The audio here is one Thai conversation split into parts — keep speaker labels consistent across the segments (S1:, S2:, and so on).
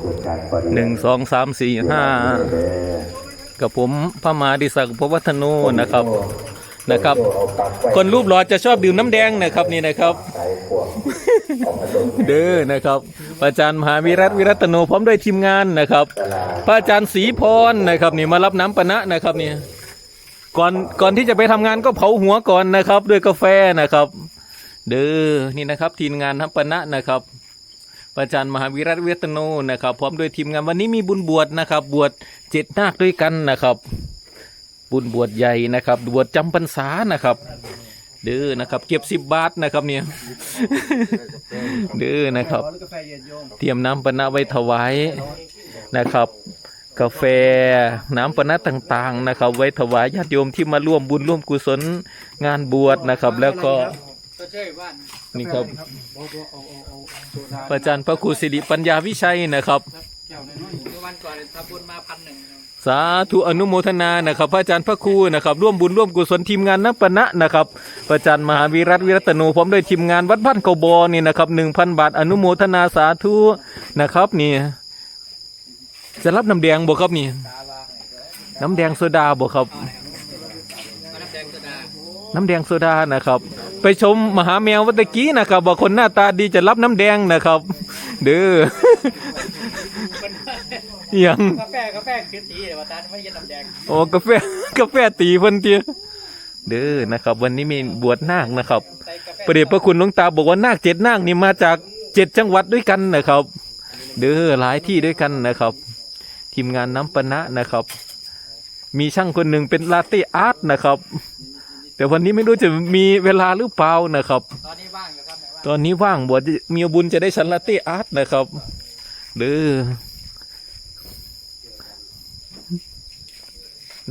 S1: เกิดการปฏิ
S2: หนึ่งสองสามสี่ห้ากับผมพระมหาดิศักดิ์พระวัฒโนนะครับนะครับ คนรูปหล่อจะชอบดื่มน้ำแดงนะครับนี่นะครับ
S1: ใส่พวกของอารมณ์
S2: เด้อนะครับพระอาจารย์มหาวิรัตวิรัตโนพร้อมด้วยทีมงานนะครับ
S1: ตลาด
S2: พระอาจารย์ศรีพรนะครับ นี่มารับน้ำปะนะนะครับนี่ก่อนก่อนที่จะไปทำงานก็เผาหัวก่อนนะครับ ด้วยกาแฟนะครับ เด้อนี่นะครับ ทีมงานน้ำปะนะนะครับพระ อาจารย์มหาวิรัตวิรัตโนนะครับพร้อมด้วยทีมงานวันนี้มีบุญบวชนะครับ บวชเจ็ดนาคด้วยกันนะครับ บุญบวชใหญ่นะครับ บวชจำพรรษานะครับ เด้อนะครับ เก็บสิบบาทนะครับเนี่ย เด้อนะครับ เตรียมน้ำปนะไว้ถวายนะครับ กาแฟน้ำปนะต่างๆนะครับ ไว้ถวายญาติโยมที่มาร่วมบุญร่วมกุศลงานบวชนะครับ แล้วก็ นี่ครับพระอาจารย์พระครูสิริปัญญาวิชัยนะครับ
S3: วันก่อนทำบุญมาพันหนึ่ง
S2: สาธุอนุโมทนานะครับพระอาจารย์พระครูนะครับ ร่วมบุญร่วมกุศลทีมงานน้ำปะนะนะครับพระอาจารย์มหาวิรัตวิรัตโนพร้อมด้วยทีมงานวัดบ้านเกาบอนี่นะครับหนึ่งพันบาทอนุโมทนาสาธุนะครับนี่ จะรับน้ำแดงบ่ครับนี่ น้ำแดงโซดาบ่ครับ
S3: มาน้ำแดงโซดา
S2: น้ำแดงโซดานะครับ ไปชมมหาแมววัตะกี้นะครับว่าคนหน้าตาดีจะรับน้ำแดงนะครับ เด้ออหยัง
S3: กาแฟกาแฟคือตีแต่ว่าตาไม่เย็นน้ำแดง
S2: โอ้กาแฟกาแฟตีเพิ่นเตียเด้อนะครับ วันนี้มีบวชนาคนะครับ
S3: ใส่กาแฟ
S2: ประเดชพระคุณหลวงตาบอกว่านาคเจ็ดนาคนี่มาจากเจ็ดจังหวัดด้วยกันนะครับ เด้อหลายที่ด้วยกันนะครับ ทีมงานน้ำปะนะนะครับ มีช่างคนหนึ่งเป็นลาเต้อาร์ตนะครับ แต่วันนี้ไม่รู้จะมีเวลาหรือเปล่านะครับ
S3: ตอนนี้ว่างอยู่ครับไหนว่าง
S2: ตอนนี้ว่างบวชมีบุญจะได้ชันลาเต้อาร์ตนะครับเด้อ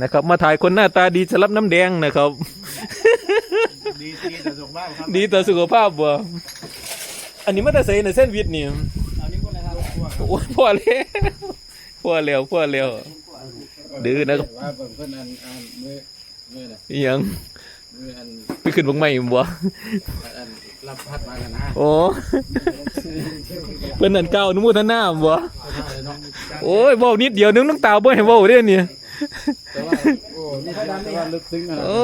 S2: นะครับ มาถ่ายคนหน้าตาดีจะรับน้ำแดงนะครับ
S4: ดีดีแต่สุขภาพครับ
S2: ดีต่อสุขภาพบ่อันนี้มันจะใส่ในเส้นวิตนี่
S3: เอานี่พูดเลยครับ
S2: โอ้ยพ่อแล้วพ่อแล้วพ่อแล้ว ดื้อนะครับ
S4: ว่าเพิ่นอันอันเมื่อเมื่อน่ะ
S2: อิหยัง
S4: เมื่ ออัน
S2: ไปขึ้นบังไม่บ่
S4: อันรับพัดมากันนะ
S2: โอ้เพิ่นนั่นเก้าอนุโมทนาบ่โอ้ยเว้านิดเดียวนึงน้ำตาบ่ให้เว้าเด้เนี่ย
S4: แต่ว่าโอ้นี่แต่ว่าลึกซึ้งขนาด
S2: โอ้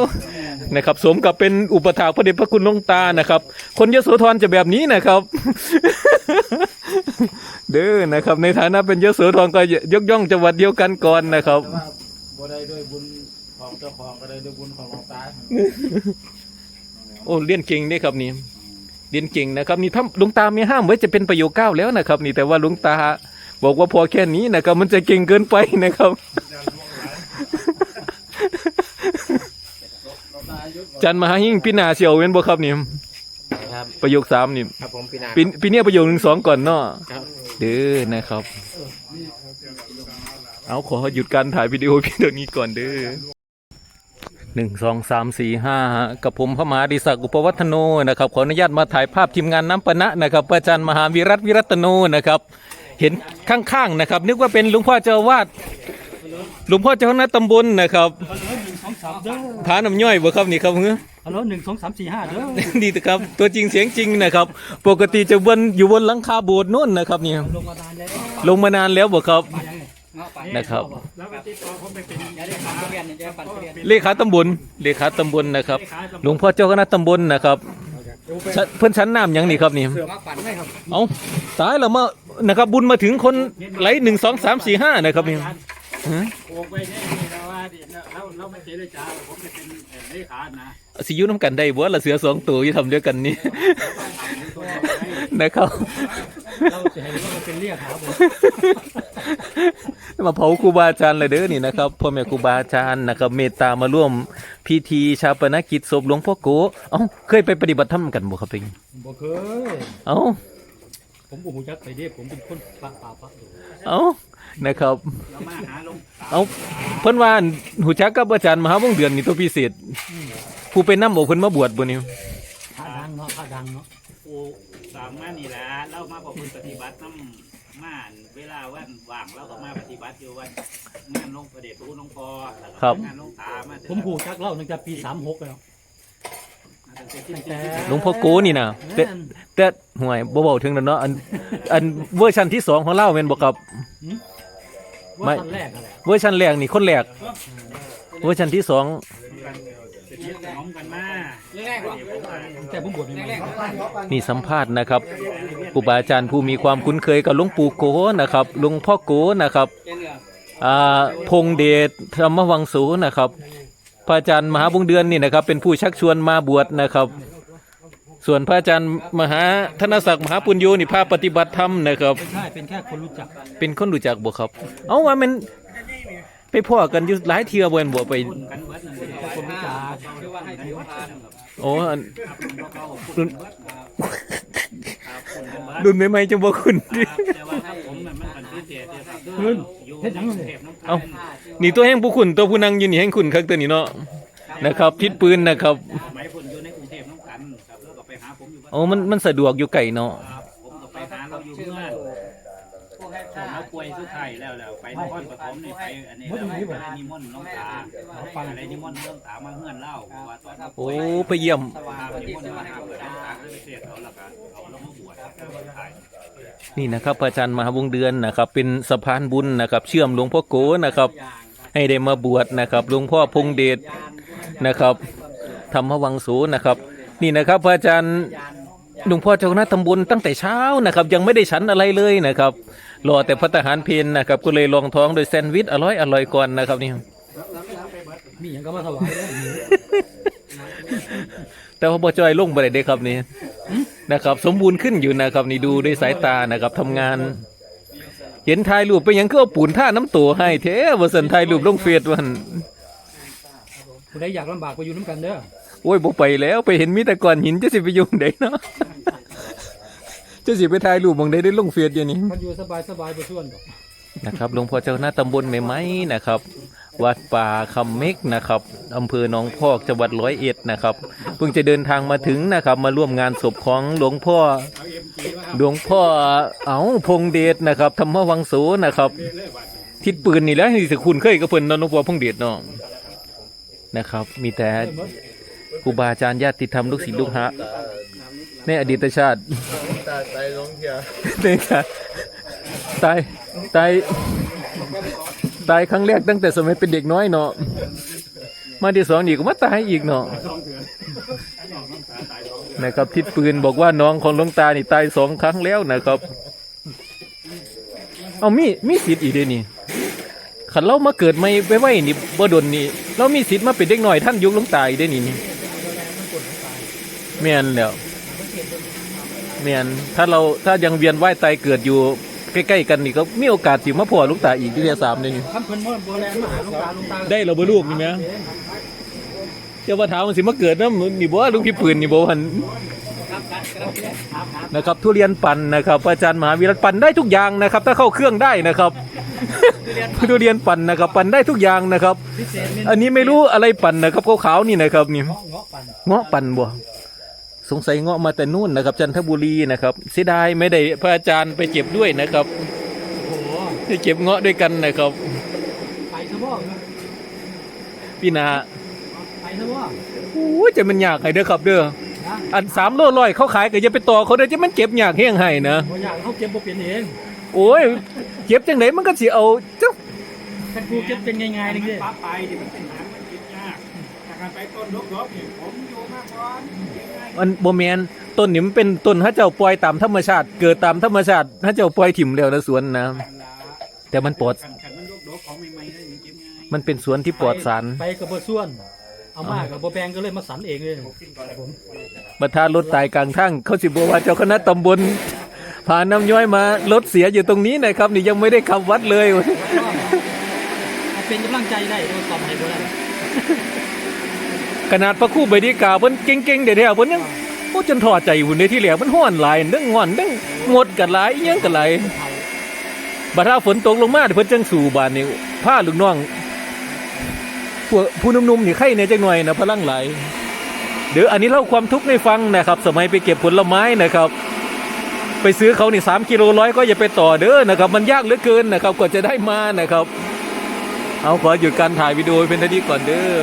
S2: นะครับสมกับเป็นอุปถากพระเดชพระคุณหลวงตานะครับ คนยโสธรจะแบบนี้นะครับ เด้อนะครับ ในฐานะเป็นยโสธรก็ยกย่องจังหวัดเดียวกันก่อนนะครับ
S4: แต่ว่าบ่ได้ด้วยบุญ ของเจ้าของก็ได้ด้วยบุญของหลวงตา
S2: โอ้เรียนเก่งนี่ครับนี่เรียนเก่งนะครับนี่ถ้าหลวงตาไม่ห้ามไว้จะเป็นประโยคเก้าแล้วนะครับ นี่แต่ว่าหลวงตา บอกว่าพอแค่นี้นะครับ มันจะเก่งเกินไปนะครับจันมหาหิ่งพี่นาเสียวเว้นบ่ครับนี่
S4: ครับ
S2: ประโยคสามนี่
S4: ครับผมพี่นา
S2: ปีปีเนี้ยประโยคหนึ่งสองก่อนเนาะ
S4: ครับ
S2: เด้อนะครับ เอาขอหยุดการถ่ายวิดีโอเพียงเท่านี้ก่อนเด้อ หนึ่งสองสามสี่ห้ากับผมพระมหาดิศักดิ์อุปวัฒโนนะครับขออนุญาตมาถ่ายภาพทีมงานน้ำปะนะนะครับอาจารย์มหาวิรัตวิรัตโนนะครับ เห็นข้างๆนะครับ นึกว่าเป็นหลวงพ่อเจ้าอาวาดหลวงพ่อเจ้าคณะตำบลนะครับ
S3: สองสามเด้อ
S2: ผาน้ำย่อยบ่ครับนี่ครับเฮ้อ
S3: ฮัลโหลหนึ่งสองสามสี่ห้าเด้อ
S2: ดีแต่ครับ ตัวจริงเสียงจริงนะครับ ปกติจะบนอยู่บนหลังคาโบสถ์นู่นนะครับเนี่ย
S3: ลงมาทานแล้ว
S2: ลงมานานแล้วบ่ครับ
S3: เงาะไป
S2: นะครับ
S3: แล้วก็ติดต่อผมไปเป็นอย่าได้ขาเรียนอย่าได้ปั่นเรียน
S2: เลขาตำบลเลขาตำบลนะครับ หลวงพ่อเจ้าคณะตำบลนะครับชเพื่อนชั้นน้ำหยังนี่ครับนี่
S3: เสือมาปั่นไหมครับ
S2: เอาตายแล้วมานะครับ บุญมาถึงคนไหลหนึ่งสองสามสี่ห้านะครับนี่ฮะ
S5: โอ้ไปเนี่ยเราว่าดิเราเราไม่เจรจาผมจะเป็นเลขานะ
S2: สิอยุน้ำกันได้บ่ละเสือสองตัวที่ทำเดียวกันนี่นะครับ
S3: เราจะให้เขาเป็นเรียกหาผม
S2: มาเผาครูบาอาจารย์เลยเด้อนี่นะครับพ่อแม่ครูบาอาจารย์นะครับเมตตามาร่วมพิธีชาปนกิจศพหลวงพ่อโกเอ้าเคยไปปฏิบัติธรรมกันบ่ครับเอง
S3: บ่เคย
S2: เอ้า
S3: ผมบ่ฮู้จักไปเด้ผมเป็นคนปะป่าปะอยู่
S2: เอ้านะครับ
S5: เรามาหาลง
S2: เอาเพิ่นว่าหูจักกับอาจารย์มหาวงศ์เดือนนี่ตัวพิเศษผู้ไปนำบอกเพิ่นมาบวชบ่นี่
S3: พระดังเนาะพระดังเนาะ
S5: โอ้สามมานี่แหละเรามาประพฤติปฏิบัติน้ำม่านเวลาวันว่างเราก็มาปฏิบัติอยู่วันงานหลวงพระเดชพระคุณหลวงพ่อแล้วก็งานหลวงตามา
S3: ผมฮู้จักเล่าตั้งแต่ปี36แล้ว
S5: มาแต่
S2: หลวงพ่อโกนี่นะแต่แต่ห่วยบ่เว้าถึงนั่นเนาะอันอันเวอร์ชันที่สองของเล่าแม่นบ่ครับไม่
S3: ว่าตอนแรกอะไร
S2: เวอร์ชันแรกนี่คนแรกเวอร์ชันที่สอง
S5: หอมกันมา
S3: แต่ผมบวชใหม่ๆ
S2: นี่สัมภาษณ์นะครับครูบาอาจารย์ผู้มีความคุ้นเคยกับหลวงปู่โกนะครับหลวงพ่อโกนะครับอ่าพงเดชธรรมวังสูนะครับ พระอาจารย์มหาบุงเดือนนี่นะครับ เป็นผู้ชักชวนมาบวชนะครับ ส่วนพระอาจารย์มหาธนศักดิ์มหาปุญโยนี่พาปฏิบัติธรรมนะครับ
S3: ไม่ใช่ เป็นแค่คนรู้จัก
S2: เป็นคนรู้จักบ่ครับ เอาว่ามัน ไปพ่อกันอยู่หลายเทื่อบ่แม่นบ่ไป
S5: กันเบิดนั่นเลย
S3: คนรู้จัก
S2: โอ้อันรุ่นรุ่นใหม่ๆจังบ่คุณดิ
S5: แต่ว่าครับผมน่ะมันเป็นพิเศษเลยครับคืออยู่ในกรุงเทพน้ำกัน
S2: เอ้านี่ตัวแห่งผู้คุณตัวผู้นั่งอยู่นี่แห่งคุณคักตัวนี้เนาะนะครับทิศปืนนะครับ
S5: สมัยผมอยู่ในกรุงเทพน้ำกันครับแล้วก็ไปหาผมอยู่บ้าน
S2: โอ้มันมันสะดวกอยู่ไกลเนาะ
S5: ครับผมก็ไปหาเราอยู่เมื่อน ผมเอาป่วยสุดท้ายแล้วแล้วไปนครปฐมนี่ไปอันนี้แล้วไปนิมนต์น้องตาอะไรนิมนต์น้องตามาเฮือนเล่าว่าตอน
S2: โอ้ไปเยี่ยม
S5: นิมนต์มาหาเปิดน้องตาก็ไปเสียเขาแล้วก็เอาลงมาบวช
S2: นี่นะครับพระอาจารย์มหาวงเดือนนะครับ เป็นสะพานบุญนะครับ เชื่อมหลวงพ่อโกนะครับ ให้ได้มาบวชนะครับหลวงพ่อพงเดชนะครับธรรมวังสูนะครับ นี่นะครับพระอาจารย์หลวงพ่อเจ้าคณะตำบลตั้งแต่เช้านะครับ ยังไม่ได้ฉันอะไรเลยนะครับ รอแต่พระทหารเพนนะครับก็เลยลองท้องโดยแซนด์วิชอร่อยอร่อยก่อนนะครับนี่
S3: มีอย่างก็มาถวายแล้ว
S2: แต่ว่าบ่จอยลงบ่ได้เด้ครับนี่นะครับ สมบูรณ์ขึ้นอยู่นะครับนี่ดูด้วยสายตานะครับทำงาน เห็นถ่ายรูปไปหยังก็เอาปูนท่าน้ำตัวให้เท้ว่าสันถ่ายรูปลงเฟซวัน
S3: ผู้ใดอยากลำบากไปอยู่น้ำกันเด้อ
S2: โอ้ยบ่ไปแล้วไปเห็นมีแต่ก้อนหินจะสิไปยุ่งได้เนาะ จะสิไปถ่ายรูปหมองได้ได้ลงเฟซเดี๋ยวนี้
S3: มันอยู่สบายสบายๆไปส่วนดอก
S2: นะครับหลวงพ่อเจ้าหน้าตำบลไม่ไหมนะครับ วัดป่าคำเม็กนะครับอำเภอหนองพอกจังหวัดร้อยเอ็ดนะครับเพิ่งจะเดินทางมาถึงนะครับ มาร่วมงานศพของหลวงพ่อหลวงพ่อเอาพงเดชนะครับธรรมวังโสนะครับ ทิศปืนนี่แหล้วที่สิคุณเคยกับเพิ่นเนาะหลวงพ่อพงเดชเนาะนะครับ มีแต่ครูบาอาจารย์ญาติธรรมลูกศิษย์ลูกหา ในอดีตชาติ
S1: ตาใจลงเทีย
S2: เนี่ยครับตายตายตายครั้งแรกตั้งแต่สมัยเป็นเด็กน้อยเนาะมาที่สองอีกก็มาตายอีกเนาะนะครับทิศปืนบอกว่าน้องของหลวงตานี่ตายสองครั้งแล้วนะครับ เอามีมีสิทธิ์อีกเด้นี่ขันเรามาเกิดไม่ไปไว้นี่บ่ดนนี่เรามีสิทธิ์มาเป็นเด็กน้อยท่านยุคหลวงตาอีกเด้นี่นี่แม่นแล้ว เมียนถ้าเราถ้ายังเวียนว่ายตายเกิดอยู่ใกล้ๆกันนี่ก็มีโอกาสสิมาพ่อลูกตาอีกที่เรียสามเลยนี่
S3: ท่านเพิ่นเมื่อโบราณมาหาหลวงตาหลวงตา
S2: ได้เราบ่ลูกนี่แหมเจ้าว่าถามมันสิมาเกิดนำนี่บ่ลูกพี่ปืนนี่บ่หันนะครับทุเรียนปั่นนะครับอาจารย์มหาวีรปั่นได้ทุกอย่างนะครับ ถ้าเข้าเครื่องได้นะครับทุเรียนปั่นนะครับ ปั่นได้ทุกอย่างนะครับ
S3: พิเศษเมน
S2: อันนี้ไม่รู้อะไรปั่นนะครับขาวๆนี่นะครับนี่
S3: เงาะเงาะปั่น
S2: เงาะปั่นบ่ สงสัยเงาะมาแต่นู่นนะครับจันทบุรีนะครับเสียดายไม่ได้พระอาจารย์ไปเก็บด้วยนะครับ
S3: โอ้โห
S2: ไปเก็บเงาะด้วยกันนะครับ
S3: ไปซะบ่นะ
S2: พี่นา
S3: ไปซะบ่
S2: โอ้ยจะมันยากให้เด้อครับเด้อ
S3: นะ
S2: อันสามโลร้อยเขาขายก็จะไปต่อเขาเด้อจะมันเก็บยากแห้งให้นะ
S3: บ่อยากเขาเก็บบ่เป็นเอง
S2: โอ้ยเก็บจังไหนมันก็สิเอาจัง
S3: ท่านครูเก็บเป็นง่ายๆนึงเด้
S5: ป้าไปดิมันเป็นหางมันกินยากถ้าการไปต้นลกๆนี่ผมอยู่มากกว่าง่าย
S2: มันบ่แม่นต้นนี่มันเป็นต้นถ้าเจ้าปล่อยตามธรรมชาติ เกิดตามธรรมชาติถ้าเจ้าปล่อยถิ่มแล้วนะสวนนะ
S5: ๆกันละ
S2: แต่มันปลอด
S5: กันกันมันลกๆของใหม่ๆเลยมันกินง่าย
S2: มันเป็นสวนที่ปลอดสาร
S3: ไปกับบ่ส่วน เอามากับบ่แบงก็เลยมาสันเองเลยผม
S2: บัดทารถตายกลางทางเขาสิบอกว่าเจ้าคณะตำบลพาน้ำย้อยมารถเสียอยู่ตรงนี้นะครับ นี่ยังไม่ได้ขับวัดเลย
S3: เอาเป็นกำลังใจได้โดนตอบให้บ่ได้
S2: ขนาดพระคู่ใบดีกาเพิ่นเก่งๆเดี๋ยวๆเพิ่นยังโอ้จนถอดใจหุ่นในที่แหลมันห้อนหลายเรื่องงอนเรื่องงดกันหลายอิหยังกันหลายบัดถ้าฝนตกลงมาเดี๋ยพิ่นจังสู่บ้านนี่ผ้าลูกน้องพวกผู้หนุ่มๆนี่ไข่ในจังหน่อยนะพลังหลายเดี๋ยวอันนี้เล่าความทุกข์ให้ฟังนะครับ สมัยไปเก็บผลไม้นะครับ ไปซื้อเขานี่สามกิโลร้อยก็อย่าไปต่อเด้อนะครับ มันยากเหลือเกินนะครับกว่าจะได้มานะครับ เอาขอหยุดการถ่ายวิดีโอเป็นเท่านี้ก่อนเด้อ